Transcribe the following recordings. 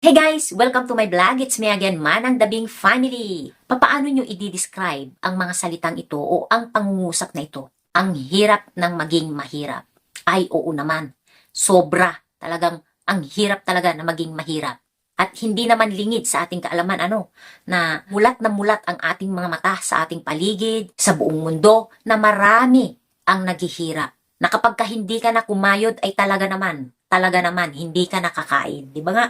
Hey guys! Welcome to my vlog. It's me again, Manang Dabing Family. Papaano nyo i-describe ang mga salitang ito o ang pangungusap na ito? Ang hirap ng maging mahirap. Ay, oo naman. Sobra. Talagang ang hirap talaga na maging mahirap. At hindi naman lingid sa ating kaalaman ano, na mulat na mulat ang ating mga mata sa ating paligid, sa buong mundo, na marami ang naghihirap. Na kapag ka hindi ka na kumayod ay talaga naman, talaga naman, hindi ka nakakain. Di ba nga?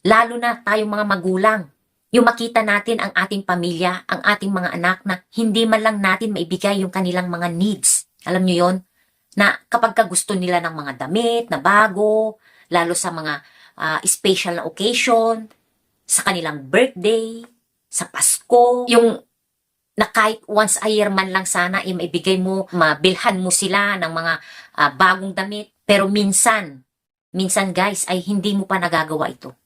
Lalo na tayong mga magulang. Yung makita natin ang ating pamilya, ang ating mga anak na hindi man lang natin maibigay yung kanilang mga needs. Alam nyo yon Na kapag ka gusto nila ng mga damit na bago, lalo sa mga ah, special na occasion, sa kanilang birthday, sa Pasko, yung na kahit once a year man lang sana ay maibigay mo, mabilhan mo sila ng mga ah, bagong damit. Pero minsan, minsan guys, ay hindi mo pa nagagawa ito.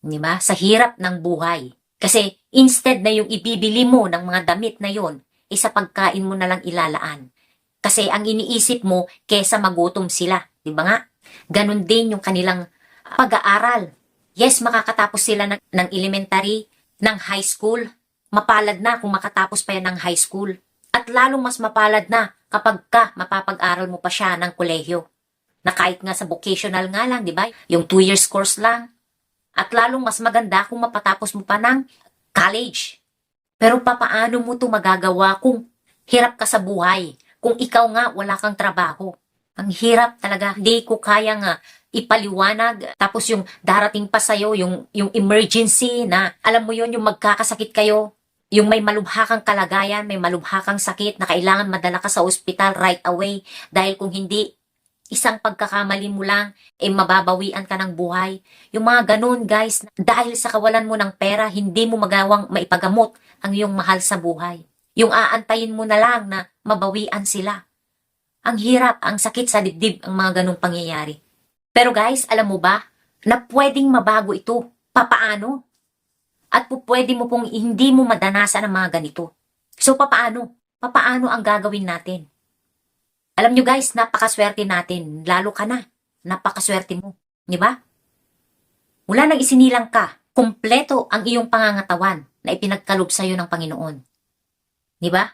Di ba? Sa hirap ng buhay. Kasi instead na yung ibibili mo ng mga damit na yon, ay sa pagkain mo na lang ilalaan. Kasi ang iniisip mo, kesa magutom sila. Di ba nga? Ganon din yung kanilang pag-aaral. Yes, makakatapos sila ng, ng elementary, ng high school. Mapalad na kung makatapos pa yan ng high school. At lalong mas mapalad na kapag ka mapapag-aral mo pa siya ng kolehiyo. Na kahit nga sa vocational nga lang, di ba? Yung two years course lang, at lalong mas maganda kung mapatapos mo pa ng college. Pero papaano mo to magagawa kung hirap ka sa buhay? Kung ikaw nga wala kang trabaho. Ang hirap talaga. Hindi ko kaya nga ipaliwanag. Tapos yung darating pa sa'yo, yung, yung emergency na, alam mo yon yung magkakasakit kayo. Yung may malubha kang kalagayan, may malubha kang sakit na kailangan madala ka sa ospital right away. Dahil kung hindi, isang pagkakamali mo lang, eh mababawian ka ng buhay. Yung mga ganun, guys, dahil sa kawalan mo ng pera, hindi mo magawang maipagamot ang iyong mahal sa buhay. Yung aantayin mo na lang na mabawian sila. Ang hirap, ang sakit sa dibdib ang mga ganung pangyayari. Pero guys, alam mo ba na pwedeng mabago ito? Papaano? At pwede mo pong hindi mo madanasan ang mga ganito. So papaano? Papaano ang gagawin natin? Alam nyo guys, napakaswerte natin. Lalo ka na. Napakaswerte mo. Di ba? Mula nang isinilang ka, kumpleto ang iyong pangangatawan na ipinagkalob sa iyo ng Panginoon. Di ba?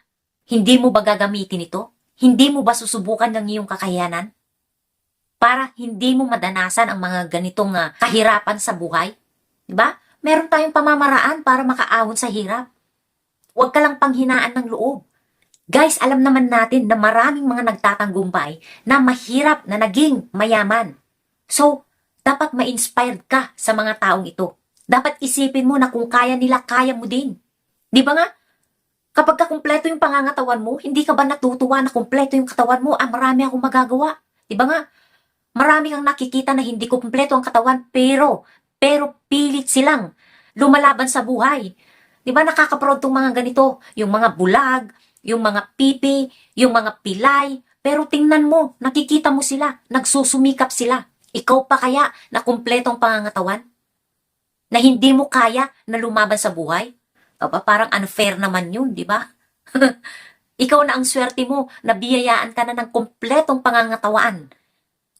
Hindi mo ba gagamitin ito? Hindi mo ba susubukan ng iyong kakayanan? Para hindi mo madanasan ang mga ganitong ah, kahirapan sa buhay? Di ba? Meron tayong pamamaraan para makaahon sa hirap. Huwag ka lang panghinaan ng loob. Guys, alam naman natin na maraming mga nagtatanggumpay na mahirap na naging mayaman. So, dapat ma-inspired ka sa mga taong ito. Dapat isipin mo na kung kaya nila, kaya mo din. Di ba nga? Kapag ka kumpleto yung pangangatawan mo, hindi ka ba natutuwa na kumpleto yung katawan mo? Ah, marami akong magagawa. Di ba nga? Marami kang nakikita na hindi kumpleto ang katawan, pero, pero pilit silang lumalaban sa buhay. Di ba nakakaproud tong mga ganito? Yung mga bulag, yung mga pipi, yung mga pilay. Pero tingnan mo, nakikita mo sila, nagsusumikap sila. Ikaw pa kaya na kumpletong pangangatawan? Na hindi mo kaya na lumaban sa buhay? Aba, parang unfair naman yun, di ba? Ikaw na ang swerte mo, nabiyayaan ka na ng kumpletong pangangatawan.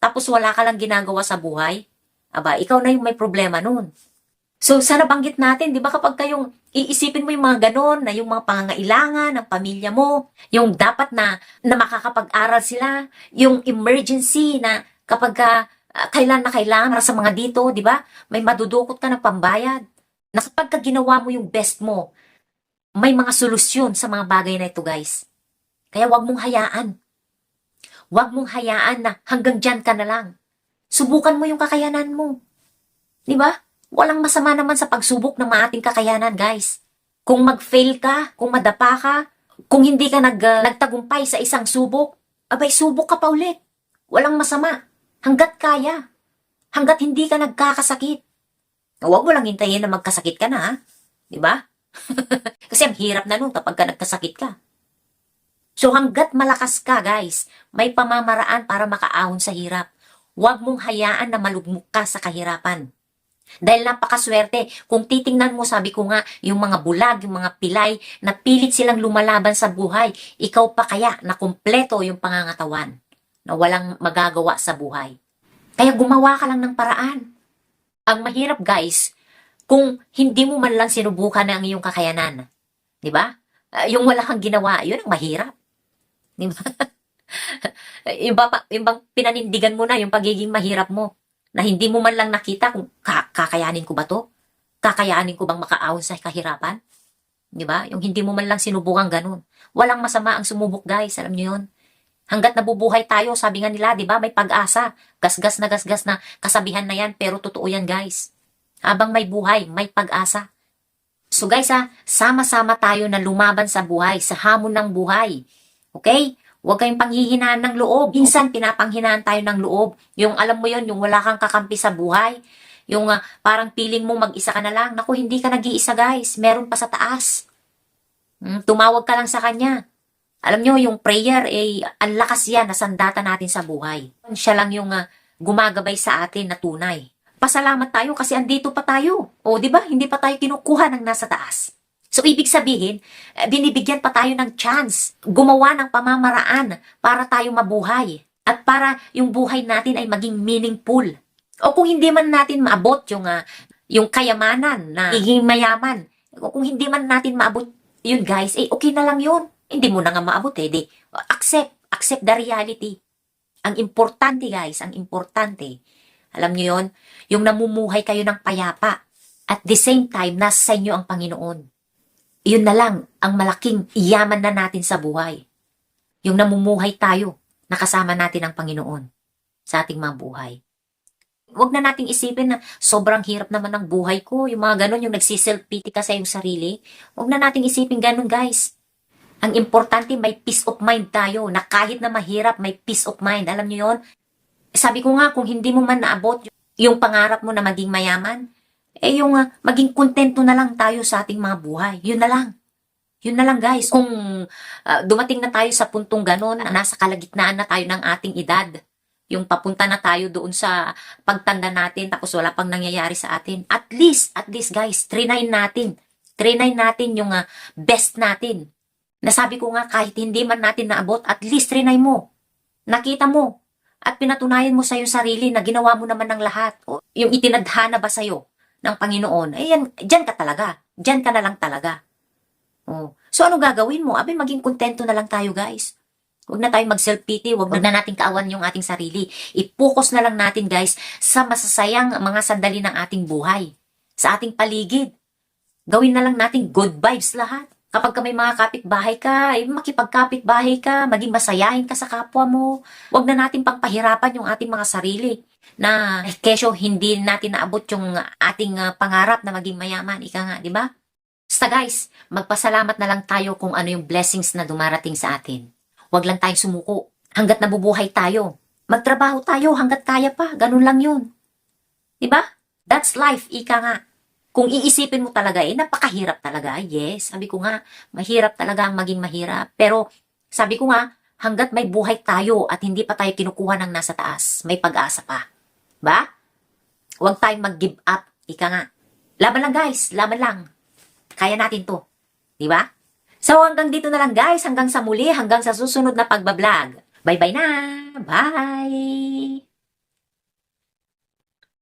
Tapos wala ka lang ginagawa sa buhay. Aba, ikaw na yung may problema nun. So, sana banggit natin, di ba kapag kayong iisipin mo yung mga ganon, na yung mga pangangailangan ng pamilya mo, yung dapat na, na makakapag-aral sila, yung emergency na kapag ka, ah, kailan na kailangan para sa mga dito, di ba? May madudukot ka ng pambayad. Na kapag ka ginawa mo yung best mo, may mga solusyon sa mga bagay na ito, guys. Kaya wag mong hayaan. Wag mong hayaan na hanggang dyan ka na lang. Subukan mo yung kakayanan mo. Di ba? Walang masama naman sa pagsubok ng mga ating kakayanan, guys. Kung mag-fail ka, kung madapa ka, kung hindi ka nag, uh, nagtagumpay sa isang subok, abay subok ka pa ulit. Walang masama. Hanggat kaya. Hanggat hindi ka nagkakasakit. Huwag mo lang hintayin na magkasakit ka na, ha? Di ba? Kasi ang hirap na nun kapag ka nagkasakit ka. So hanggat malakas ka, guys, may pamamaraan para makaahon sa hirap. Huwag mong hayaan na malugmok ka sa kahirapan. Dahil napakaswerte, kung titingnan mo, sabi ko nga, yung mga bulag, yung mga pilay, na pilit silang lumalaban sa buhay, ikaw pa kaya na kumpleto yung pangangatawan, na walang magagawa sa buhay. Kaya gumawa ka lang ng paraan. Ang mahirap guys, kung hindi mo man lang sinubukan ang iyong kakayanan. Di ba? Ah, yung wala kang ginawa, yun ang mahirap. Di ba? yung, ba, yung bang pinanindigan mo na yung pagiging mahirap mo na hindi mo man lang nakita kung ka- kakayanin ko ba to? Kakayanin ko bang makaahon sa kahirapan? Di ba? Yung hindi mo man lang sinubukan ganun. Walang masama ang sumubok, guys. Alam niyo yun? Hanggat nabubuhay tayo, sabi nga nila, di ba, may pag-asa. Gasgas na gasgas na kasabihan na yan, pero totoo yan, guys. Habang may buhay, may pag-asa. So guys ha, sama-sama tayo na lumaban sa buhay, sa hamon ng buhay. Okay? Huwag kayong panghihinaan ng loob. Minsan, pinapanghinaan tayo ng loob. Yung alam mo yon yung wala kang kakampi sa buhay. Yung ah, parang feeling mo mag-isa ka na lang. Naku, hindi ka nag-iisa guys. Meron pa sa taas. Hmm, tumawag ka lang sa kanya. Alam nyo, yung prayer, eh, ang lakas yan na sandata natin sa buhay. Siya lang yung ah, gumagabay sa atin na tunay. Pasalamat tayo kasi andito pa tayo. O, di ba? Hindi pa tayo kinukuha ng nasa taas. So, ibig sabihin, eh, binibigyan pa tayo ng chance. Gumawa ng pamamaraan para tayo mabuhay. At para yung buhay natin ay maging meaningful. O kung hindi man natin maabot yung, ah, yung kayamanan na iging mayaman. O kung hindi man natin maabot yun guys, eh okay na lang yun. Hindi mo na nga maabot eh. Di, accept. Accept the reality. Ang importante guys, ang importante, alam niyo yon yung namumuhay kayo ng payapa. At the same time, nasa sa inyo ang Panginoon. Yun na lang ang malaking iyaman na natin sa buhay. Yung namumuhay tayo, nakasama natin ang Panginoon sa ating mga buhay. Huwag na nating isipin na sobrang hirap naman ng buhay ko. Yung mga ganun, yung nagsiself-pity ka sa iyong sarili. Huwag na nating isipin ganun, guys. Ang importante, may peace of mind tayo. Na kahit na mahirap, may peace of mind. Alam niyo yon? Sabi ko nga, kung hindi mo man naabot yung pangarap mo na maging mayaman, eh yung ah, maging kontento na lang tayo sa ating mga buhay. Yun na lang. Yun na lang guys. Kung ah, dumating na tayo sa puntong ganon, na nasa kalagitnaan na tayo ng ating edad, yung papunta na tayo doon sa pagtanda natin, tapos wala pang nangyayari sa atin. At least, at least guys, trinay natin. Trinay natin yung ah, best natin. Nasabi ko nga, kahit hindi man natin naabot, at least trinay mo. Nakita mo. At pinatunayan mo sa iyong sarili na ginawa mo naman ng lahat. O, yung itinadhana ba sa'yo ng Panginoon, eh yan, dyan ka talaga. Dyan ka na lang talaga. Oh. So ano gagawin mo? Abi, maging kontento na lang tayo, guys. Huwag na tayong mag-self-pity, huwag na nating kaawan yung ating sarili. I-focus na lang natin, guys, sa masasayang mga sandali ng ating buhay. Sa ating paligid. Gawin na lang natin good vibes lahat. Kapag ka may mga kapitbahay ka, eh, makipagkapitbahay ka, maging masayahin ka sa kapwa mo. Huwag na natin pangpahirapan yung ating mga sarili na kesyo hindi natin naabot yung ating ah, pangarap na maging mayaman. Ika nga, di ba? Basta guys, magpasalamat na lang tayo kung ano yung blessings na dumarating sa atin. Huwag lang tayong sumuko. Hanggat nabubuhay tayo. Magtrabaho tayo hanggat kaya pa. Ganun lang yun. Diba? That's life, ika nga. Kung iisipin mo talaga, eh, napakahirap talaga. Yes, sabi ko nga, mahirap talaga ang maging mahirap. Pero, sabi ko nga, hanggat may buhay tayo at hindi pa tayo kinukuha ng nasa taas, may pag-asa pa. Ba? Huwag tayong mag-give up. Ika nga. Laban lang guys, laban lang. Kaya natin to. Di ba? So hanggang dito na lang guys, hanggang sa muli, hanggang sa susunod na pagbablog. Bye-bye na! Bye!